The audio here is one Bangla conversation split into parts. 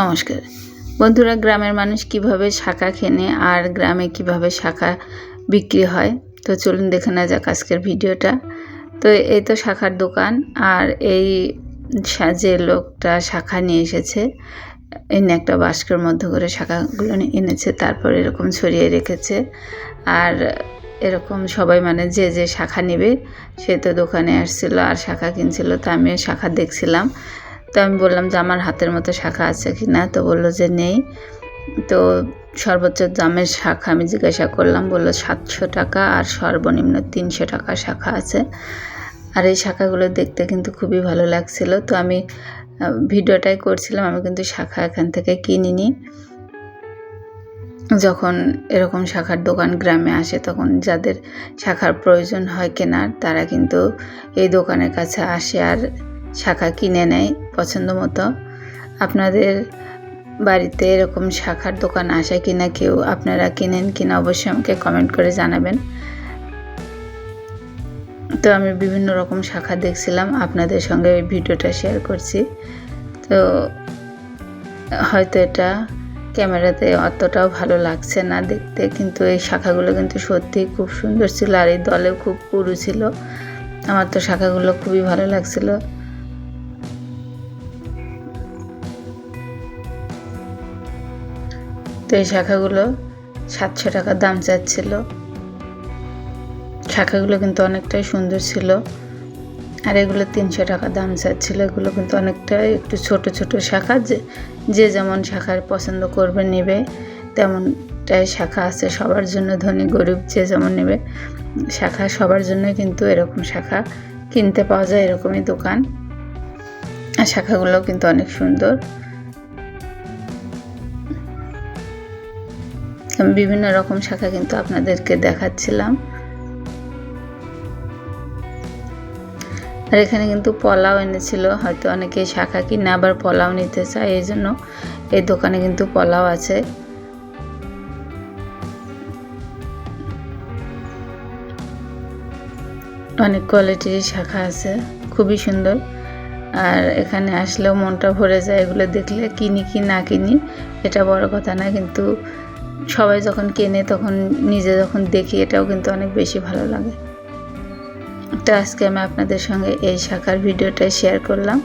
নমস্কার। বন্ধুরা, গ্রামের মানুষ কীভাবে শাখা কেনে আর গ্রামে কীভাবে শাখা বিক্রি হয়? তো চলুন দেখে না যাক আজকের ভিডিওটা। তো এই তো শাখার দোকান আর এই যে লোকটা শাখা নিয়ে এসেছে, এনে একটা বাস্কের মধ্যে করে শাখাগুলো এনেছে, তারপর এরকম ছড়িয়ে রেখেছে। আর এরকম সবাই মানে যে যে শাখা নেবে, সে তো দোকানে আসছিল আর শাখা কিনছিল, তো আমিও শাখা দেখছিলাম। তো আমি বললাম যে আমার হাতের মতো শাখা আছে কি না? তো বলল যে নেই। তো সর্বোচ্চ দামের শাখা আমি জিজ্ঞাসা করলাম, বলল সাতশো টাকা আর সর্বনিম্ন তিনশো টাকা শাখা আছে। আর এই শাখাগুলো দেখতে কিন্তু খুবই ভালো লাগছিল। তো আমি ভিডিওটাই করছিলাম, আমি কিন্তু শাখা এখান থেকে কিনিনি। যখন এরকম শাখার দোকান গ্রামে আসে, তখন যাদের শাখার প্রয়োজন হয় কেনার, তারা কিন্তু এই দোকানের কাছে আসে। আর শাখা কিনে নেয় পছন্দ মতো। আপনাদের বাড়িতে এরকম শাখার দোকান আসে কিনা, কেউ আপনারা কিনেন কিনা অবশ্যই আমাকে কমেন্ট করে জানাবেন। তো আমি বিভিন্ন রকম শাখা দেখছিলাম, আপনাদের সঙ্গে এই ভিডিওটা শেয়ার করছি। তো হয়তো এটা ক্যামেরাতে অতটাও ভালো লাগছে না দেখতে, কিন্তু এই শাখাগুলো কিন্তু সত্যিই খুব সুন্দর ছিল আর এই দলেও খুব পুরু ছিল। আমার তো শাখাগুলো খুবই ভালো লাগছিল। তো এই শাখাগুলো সাতশো টাকা দাম চাচ্ছিল। শাখাগুলো কিন্তু অনেকটাই সুন্দর ছিল। আর এগুলো তিনশো টাকা দাম চাচ্ছিল। এগুলো কিন্তু অনেকটাই একটু ছোট ছোট শাখা। যে যে যেমন শাখার পছন্দ করবে, নেবে। তেমনটাই শাখা আছে সবার জন্য ধনী গরিব যে যেমন নেবে। শাখা সবার জন্য কিন্তু এরকম শাখা কিনতে পাওয়া যায় এরকমই দোকান। আর শাখাগুলো কিন্তু অনেক সুন্দর। বিভিন্ন রকম শাখা কিন্তু আপনাদেরকে দেখাচ্ছিলাম। আর এখানে কিন্তু পলাও এনেছিল, হয়তো অনেকে শাখা কিনে আবার পলাও নিতে চায়, এই জন্য এই দোকানে কিন্তু পলাও আছে। অনেক কোয়ালিটির শাখা আছে, খুবই সুন্দর। আর এখানে আসলেও মনটা ভরে যায় এগুলো দেখলে, কিনি কি না কিনি, এটা বড় কথা না, কিন্তু সবাই যখন কেনে তখন নিজে যখন দেখি, এটাও কিন্তু অনেক বেশি ভালো লাগে। তো আজকে আমি আপনাদের সঙ্গে এই শাখার ভিডিওটা শেয়ার করলাম।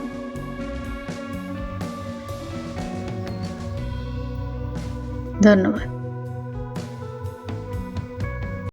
ধন্যবাদ।